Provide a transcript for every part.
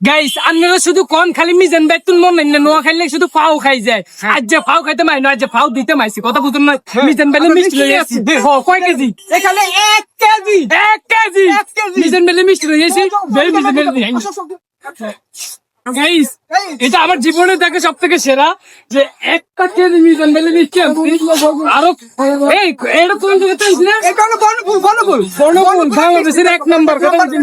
Guys আপনারা শুধু কোন খালি মিজান তুল মন না নোয়া খাইলে শুধু ফাও খাই যায় আজ যে ফাও খাইতে মাই না আজ যে ফাও দিতে মাইছি কথা বুঝুন না মিজান ভাই মিষ্টি লই আসি হ কয় কেজি এখানে 1 কেজি 1 কেজি। মিজান ভাই মিষ্টি লই আসি ভাই মিজান ভাই গাইস এটা আমার জীবনে দেখে সব থেকে সেরা যে একটা কেজি মিজান ভাই মিষ্টি আরও এই এটা কোন জায়গা থেকে না? এটা হলো বর্ণফুল বর্ণফুল। বর্ণফুল বাংলাদেশের এক নম্বর কথা বলছি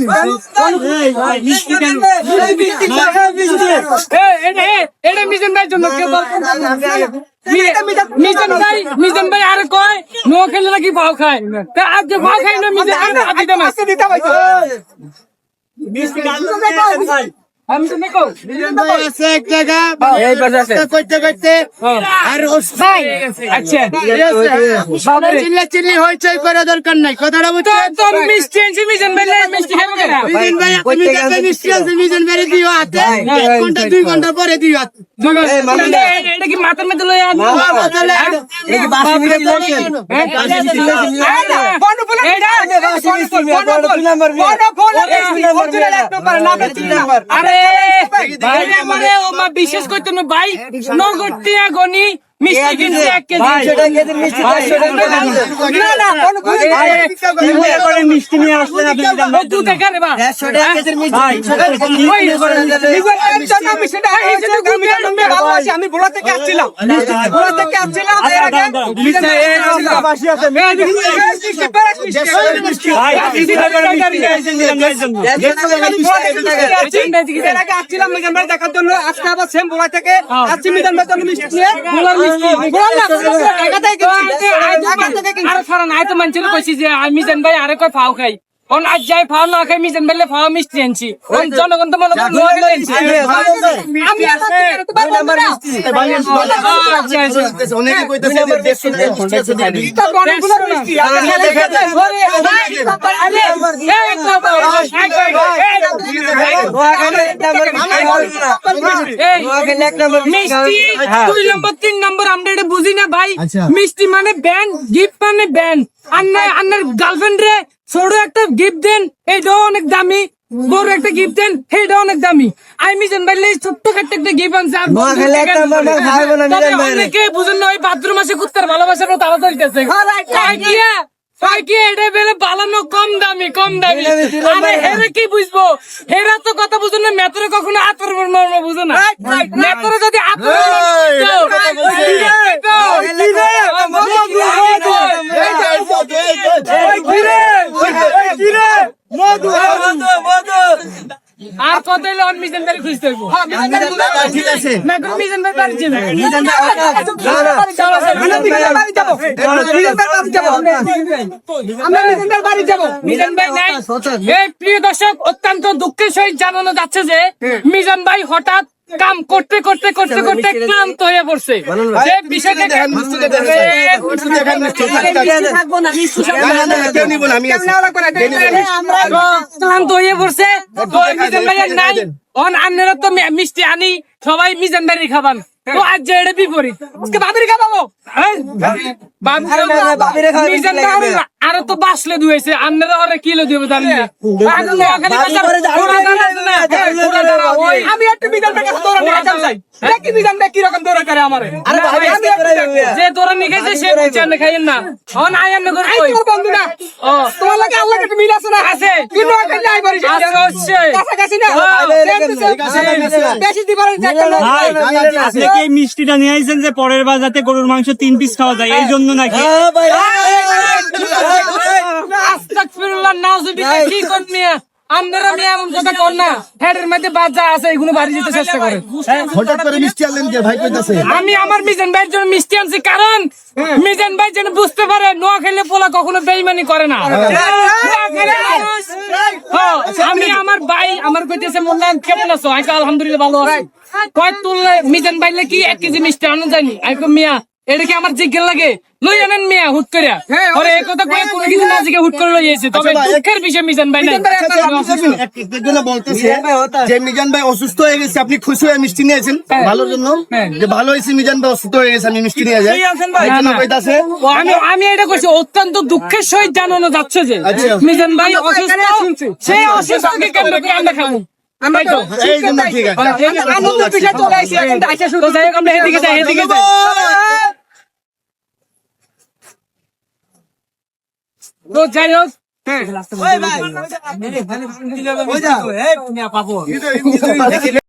এই, এটা এটা মিজান ভাইয়ের জন্য কেউ। মিজান ভাই মিজান ভাই আর কয়? নো খেলে নাকি ভাও খায়। তা আজ যে ভাও খাই না মিজান ভাই? আজ দিতে মাস আমি তো দেখো আছে এক জায়গা এই পাশে আছে। করতে করতে আর ওস্তাই আচ্ছা। দরকার নাই কথাটা দিও হাতে। এক ঘণ্টা দুই ঘণ্টা পরে দিও হাতে। এটা- এটা কি মাথার মধ্যে আরে বিশেষ করতে তুমি ভাই নগর গনি মিষ্টি কিনছে এক কেজি। না না মিষ্টি নিয়ে আসলেন আপনি দু টাকা রে বা আমি ভোলা থেকে আসছিলাম। ভোলা থেকে আসছিলাম এর আগে। দেখার জন্য আজকে আবার সেম ভোলা থেকে আসছি ভাই জন্য। মিষ্টি নিয়ে আরে সারা নাই তো মানুষের কইছি যে আমি মিজান ভাই আরে কয় ফাও খাই। কোন আজ যাই ফাও না খাই মিজান ভাইলে ফাও মিষ্টি আনছি। কোন জনগণ তো মনে আমি মিষ্টি দিয়ে দিই। নম্বর তিন নম্বর আমরা এটা বুঝি না ভাই। মিষ্টি মানে ব্যান গিফট মানে ব্যান। আন্নার আন্নার গার্লফ্রেন্ড রে ছোট একটা গিফট দেন এইটাও অনেক দামি। বড় একটা গিফট দেন সেইটাও অনেক দামি। আমি মিজান ভাই ছোট্ট খাট্ট একটা গিফট আনছে। আর তবে অনেকে বুঝেন না ওই বাথরুম আসে কুত্তার ভালোবাসার মতো আলাদা হইতেছে এটা বেলে কম দামি কম দামি। আরে হেরে কি বুঝব? হেরা তো কথা বুঝুন না মেতরে কখনো আতর মর্ম বুঝো না। মেতরে যদি আতর কত এলে অন মিজান বাড়ি খুঁজতে হইব ঠিক আছে মেকর মিজান বাড়ি বাড়ি যাবে মিজান ভাই নাই এই প্রিয় দর্শক অত্যন্ত দুঃখের সহিত জানানো যাচ্ছে যে মিজন ভাই হঠাৎ কাম করতে করতে করতে করতে ক্লান্ত হয়ে পড়ছে। যে বিষয়টা দেখেন, মিষ্টিটা দেখেন। মিষ্টি দেখেন, মিষ্টি দেখেন। কেউ নিব না, আমি আছি। ক্লান্ত হয়ে পড়ছে। তো নাই। অন আন্নারা তো মিষ্টি আনি সবাই মিজান বাড়ি খাবান। তো আজ যে এটা বিপরীত। আজকে বাবির খাবাবো। মিজান ভাই আরও তো বাসলে ওরা কিলো দিবে। আমি একটু দেখি দৌড়া করে আমারে। যে সে খাইয়েন না। আয়ান বন্ধু না। তোমার লাগে আল্লাহ কাছে মিল আছে না? বাড়ি কাছাকাছি না? বেশি দিবার একটা লোক নাই। আপনি কি মিষ্টিটা নিয়ে আইছেন যে পরের বার যাতে গরুর মাংস তিন পিস খাওয়া যায়? এই জন্য নাকি? কি কোন আপনারা মিয়া এমন কথা কর না। হেডের মধ্যে বাজা আছে এগুলো বাড়ি যেতে চেষ্টা করেন হঠাৎ করে মিষ্টি আনলেন কে? ভাই কইতাছে। আমি আমার মিজান ভাইয়ের জন্য মিষ্টি আনছি কারণ মিজান ভাই যেন বুঝতে পারে নোয়া খেলে পোলা কখনো বেইমানি করে না। হ্যাঁ, আমি আমার ভাই আমার কইতেছে মূল্যায়ন কেমন আছো আলহামদুলিল্লাহ ভালো আছি। কয় তুললে মিজান ভাইলে কি এক কেজি মিষ্টি আনো যায়নি আমি কই, মিয়া এটা কি আমার জিজ্ঞেস লাগে? লই আনেন মিয়া হুট করে ওরে এই কথা কয়ে কোনো কিছু না জিজ্ঞে হুট করে লই এসে তবে দুঃখের বিষয় মিজান ভাই একজন বলতেছে যে মিজান ভাই অসুস্থ হয়ে গেছে আপনি খুশি হয়ে মিষ্টি নিয়েছেন ভালোর জন্য? হ্যাঁ। যে ভালো হয়েছে মিজান ভাই অসুস্থ হয়ে গেছে আমি মিষ্টি নিয়ে যাই এই না, জন্য না। কইতাছে। আমি আমি এটা কইছি অত্যন্ত দুঃখের সহিত জানানো যাচ্ছে যে আচ্ছা। মিজান ভাই অসুস্থ সেই অসুস্থকে কেমন করে আমরা খাব? তো যাই হোক আমরা